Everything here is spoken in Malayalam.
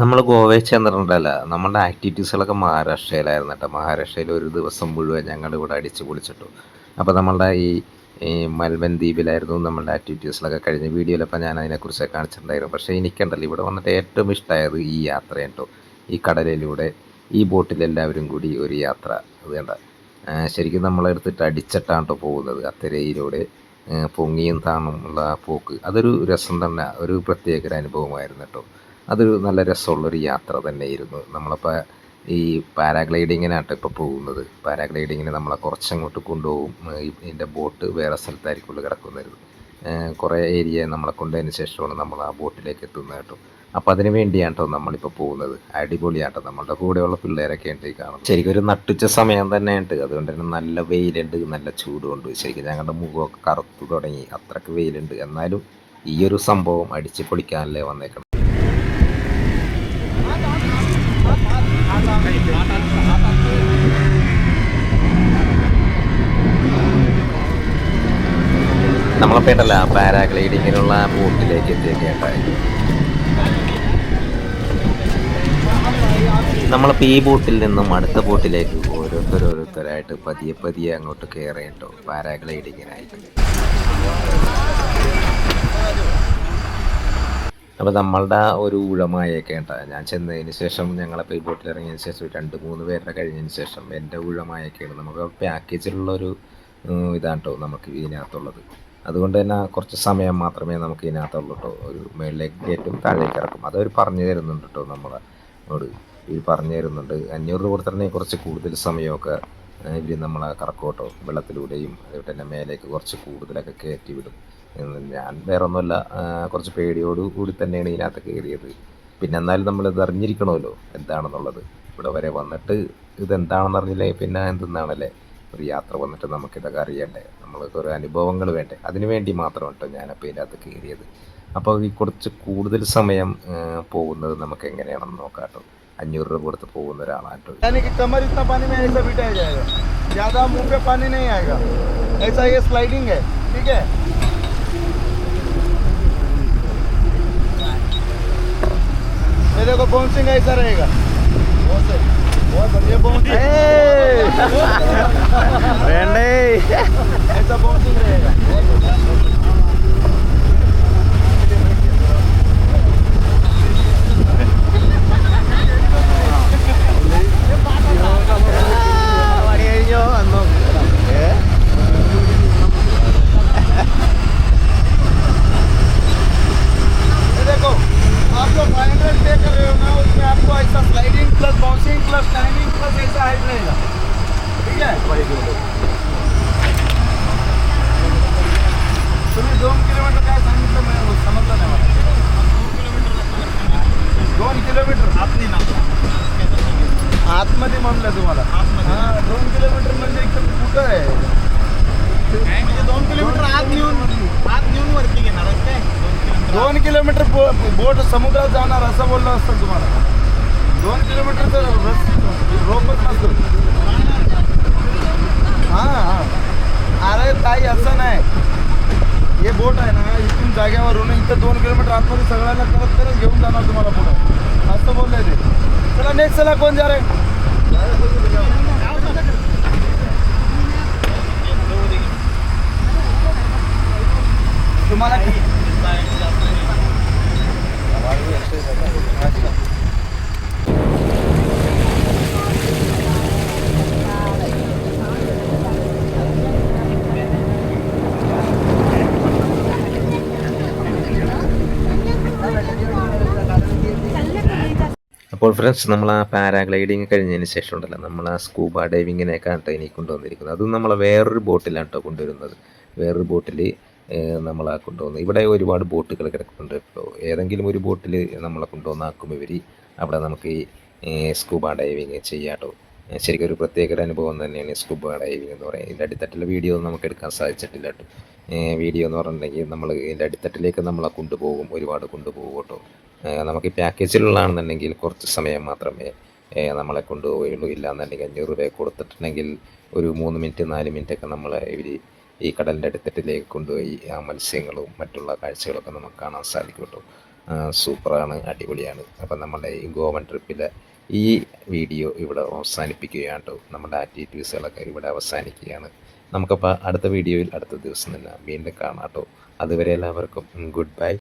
നമ്മൾ ഗോവയിൽ ചെന്നിട്ടുണ്ടല്ല. നമ്മുടെ ആക്ടിവിറ്റീസുകളൊക്കെ മഹാരാഷ്ട്രയിലായിരുന്നു കേട്ടോ. മഹാരാഷ്ട്രയിൽ ഒരു ദിവസം മുഴുവൻ ഞങ്ങൾ ഇവിടെ അടിച്ച് പൊളിച്ചിട്ടു. അപ്പോൾ നമ്മളുടെ ഈ മൽബൻ ദ്വീപിലായിരുന്നു നമ്മളുടെ ആക്ടിവിറ്റീസിലൊക്കെ കഴിഞ്ഞ വീഡിയോയിലപ്പോൾ ഞാൻ അതിനെക്കുറിച്ച് കാണിച്ചിട്ടുണ്ടായിരുന്നു. പക്ഷേ എനിക്കുണ്ടല്ലോ ഇവിടെ വന്നിട്ട് ഏറ്റവും ഇഷ്ടമായത് ഈ യാത്ര കേട്ടോ. ഈ കടലിലൂടെ ഈ ബോട്ടിൽ എല്ലാവരും കൂടി ഒരു യാത്ര. അത് കണ്ട? ശരിക്കും നമ്മളെടുത്തിട്ട് അടിച്ചിട്ടാണ് കേട്ടോ പോകുന്നത്. അത്തരയിലൂടെ പൊങ്ങിയും താണുമുള്ള ആ പോക്ക്. അതൊരു രസം തന്നെ ഒരു പ്രത്യേക ഒരു അനുഭവമായിരുന്നു കേട്ടോ. അതൊരു നല്ല രസമുള്ളൊരു യാത്ര തന്നെയായിരുന്നു. നമ്മളിപ്പോൾ ഈ പാരാഗ്ലൈഡിങ്ങിനാട്ടോ ഇപ്പോൾ പോകുന്നത്. പാരാഗ്ലൈഡിങ്ങിന് നമ്മളെ കുറച്ചങ്ങോട്ട് കൊണ്ടുപോകും. ഇതിന്റെ ബോട്ട് വേറെ സ്ഥലത്തായിരിക്കും കിടക്കുന്നത്. കുറേ ഏരിയ നമ്മളെ കൊണ്ടതിന് ശേഷമാണ് നമ്മൾ ആ ബോട്ടിലേക്ക് എത്തുന്നത് കേട്ടോ. അപ്പോൾ അതിന് വേണ്ടിയാണ് കേട്ടോ നമ്മളിപ്പോൾ പോകുന്നത്. അടിപൊളിയാട്ടോ. നമ്മളുടെ കൂടെയുള്ള പിള്ളേരൊക്കെ ഉണ്ട് ഈ ശരിക്കും ഒരു നട്ടുച്ച സമയം തന്നെയുണ്ട്. അതുകൊണ്ട് തന്നെ നല്ല വെയിലുണ്ട് നല്ല ചൂടുണ്ട്. ശരിക്കും ഞങ്ങളുടെ മുഖമൊക്കെ കറുത്തു തുടങ്ങി. അത്രയ്ക്ക് വെയിലുണ്ട്. എന്നാലും ഈ ഒരു സംഭവം അടിച്ച് പൊളിക്കാനല്ലേ വന്നേക്കണം നമ്മളെ പേട്ടല്ല പാരാഗ്ലൈഡിങ്ങിനുള്ള ബോട്ടിലേക്ക് എത്തിയേക്കേണ്ടായി നമ്മളിപ്പോൾ ഈ ബോട്ടിൽ നിന്നും അടുത്ത ബോട്ടിലേക്ക് ഓരോരുത്തർ ഓരോരുത്തരായിട്ട് പതിയെ പതിയെ അങ്ങോട്ട് കയറിയിട്ടോ പാരാഗ്ലൈഡിങ്ങിനായിട്ട്. അപ്പോൾ നമ്മളുടെ ഒരു ഉഴമായൊക്കെ ഉണ്ടാകും ഞാൻ ചെന്നതിന് ശേഷം ഞങ്ങളിപ്പോൾ ഈ ബോട്ടിൽ ഇറങ്ങിയതിന് ശേഷം രണ്ട് മൂന്ന് പേരുടെ കഴിഞ്ഞതിന് ശേഷം എന്റെ ഉഴമായൊക്കെയാണ്. നമുക്ക് പാക്കേജിലുള്ളൊരു ഇതാണ് കേട്ടോ നമുക്ക് ഇതിനകത്തുള്ളത്. അതുകൊണ്ട് തന്നെ കുറച്ച് സമയം മാത്രമേ നമുക്ക് ഇതിനകത്തുള്ളൂ കേട്ടോ ഒരു മേളിലേക്ക് കയറ്റും താഴേക്ക് ഇറക്കും. അതവർ പറഞ്ഞു തരുന്നുണ്ട് കേട്ടോ നമ്മളെ. ഇവർ പറഞ്ഞു തരുന്നുണ്ട് അഞ്ഞൂറ് രൂപ കൊടുത്തിട്ടുണ്ടെങ്കിൽ കുറച്ച് കൂടുതൽ സമയമൊക്കെ ഇവർ നമ്മളെ കറക്കോട്ടോ വെള്ളത്തിലൂടെയും അതുപോലെ തന്നെ മേലേക്ക് കുറച്ച് കൂടുതലൊക്കെ കയറ്റി വിടും. ഞാൻ വേറെ ഒന്നുമല്ല കുറച്ച് പേടിയോട് കൂടി തന്നെയാണ് ഇതിനകത്ത് കയറിയത്. പിന്നെ എന്നാലും നമ്മൾ ഇത് അറിഞ്ഞിരിക്കണമല്ലോ എന്താണെന്നുള്ളത്. ഇവിടെ വരെ വന്നിട്ട് ഇതെന്താണെന്ന് അറിഞ്ഞില്ലേ? പിന്നെ എന്തെന്നാണല്ലേ? ഒരു യാത്ര വന്നിട്ട് നമുക്കിതൊക്കെ അറിയണ്ടേ? നമ്മൾക്ക് ഒരു അനുഭവങ്ങൾ വേണ്ടേ? അതിനു വേണ്ടി മാത്രം കേട്ടോ ഞാനപ്പോൾ ഇതിനകത്ത് കയറിയത്. അപ്പോൾ ഈ കുറച്ച് കൂടുതൽ സമയം പോകുന്നത് നമുക്ക് എങ്ങനെയാണെന്ന് നോക്കാം കേട്ടോ. അഞ്ഞൂറ് രൂപ കൊടുത്ത് പോകുന്ന ഒരാളാണ് കേട്ടോ यानी कि कमर इतना पानी में ऐसा बिठाया जाएगा ज्यादा मुंह पे पानी नहीं आएगा ऐसा ये स्लाइडिंग है ठीक है ये देखो बाउंसिंग ऐसा रहेगा बहुत सही बहुत बढ़िया बाउंसिंग ऐसा बाउंसिंग तुम्ही दोन किलोमीटर काय सांगितलं समजलं नाही मला. दोन किलोमीटर? आतनी ना. आतमध्ये म्हणलं तुम्हाला. हा दोन किलोमीटर म्हणजे एकदम कुठं आहे? म्हणजे दोन किलोमीटर आत नेऊन आत नेऊन वरती घेणार काय? दोन किलोमीटर बोट समुद्रात जाणार असं बोललं असतं तुम्हाला. दोन किलोमीटरचं रोपच नसतो. हां हां. अरे ताई असं नाही. हे बोट आहे ना इथून जाग्यावरून इथं दोन किलोमीटर आतमध्ये सगळ्यांना करत करत घेऊन जाणार तुम्हाला पुढं. असं बोललंय ते. चला नेक्स्ट चला कोण जा रे? तुम्हाला അപ്പോൾ ഫ്രണ്ട്സ് നമ്മൾ ആ പാരാഗ്ലൈഡിങ് കഴിഞ്ഞതിന് ശേഷം ഉണ്ടല്ലോ നമ്മൾ ആ സ്കൂബ ഡൈവിങ്ങിനേക്കാണ് ഇനി കൊണ്ടുവന്നിരിക്കുന്നത്. അതും നമ്മൾ വേറൊരു ബോട്ടിലാണ് കേട്ടോ കൊണ്ടുവരുന്നത്. വേറൊരു ബോട്ടിൽ ആ കൊണ്ടുവന്ന് ഇവിടെ ഒരുപാട് ബോട്ടുകൾ കിടക്കുന്നുണ്ട്. കേട്ടോ ഏതെങ്കിലും ഒരു ബോട്ടിൽ നമ്മളെ കൊണ്ടുവന്നാക്കും ഇവർ അവിടെ നമുക്ക് ഈ സ്കൂബ ഡൈവിങ് ചെയ്യാട്ടോ ശരിക്കും ഒരു പ്രത്യേക ഒരു അനുഭവം തന്നെയാണ് സ്കൂബ ഡൈവിങ് എന്ന് പറയുന്നത്. ഇതിന്റെ അടിത്തട്ടിലെ വീഡിയോ ഒന്നും നമുക്ക് എടുക്കാൻ സാധിച്ചിട്ടില്ല കേട്ടോ. വീഡിയോ എന്ന് പറഞ്ഞിട്ടുണ്ടെങ്കിൽ നമ്മൾ ഇതിന്റെ അടിത്തട്ടിലേക്ക് നമ്മളെ കൊണ്ടുപോകും. ഒരുപാട് കൊണ്ടുപോകും കേട്ടോ. നമുക്ക് ഈ പാക്കേജിലുള്ളതാണെന്നുണ്ടെങ്കിൽ കുറച്ച് സമയം മാത്രമേ നമ്മളെ കൊണ്ടുപോവുകയുള്ളൂ. ഇല്ലാന്നുണ്ടെങ്കിൽ അഞ്ഞൂറ് രൂപ കൊടുത്തിട്ടുണ്ടെങ്കിൽ ഒരു മൂന്ന് മിനിറ്റ് നാല് മിനിറ്റ് ഒക്കെ നമ്മളെ ഇവർ ഈ കടലിന്റെ അടിത്തട്ടിലേക്ക് കൊണ്ടുപോയി ആ മത്സ്യങ്ങളും മറ്റുള്ള കാഴ്ചകളൊക്കെ നമുക്ക് കാണാൻ സാധിക്കും സൂപ്പറാണ് അടിപൊളിയാണ്. അപ്പം നമ്മുടെ ഈ ഗോവൻ ട്രിപ്പിലെ ഈ വീഡിയോ ഇവിടെ അവസാനിപ്പിക്കുകയാണ് കേട്ടോ നമ്മുടെ ആക്ടിവിറ്റീസുകളൊക്കെ ഇവിടെ അവസാനിക്കുകയാണ്. നമുക്കപ്പോൾ അടുത്ത വീഡിയോയിൽ അടുത്ത ദിവസം തന്നെ വീണ്ടും കാണാം കേട്ടോ അതുവരെ എല്ലാവർക്കും ഗുഡ് ബൈ.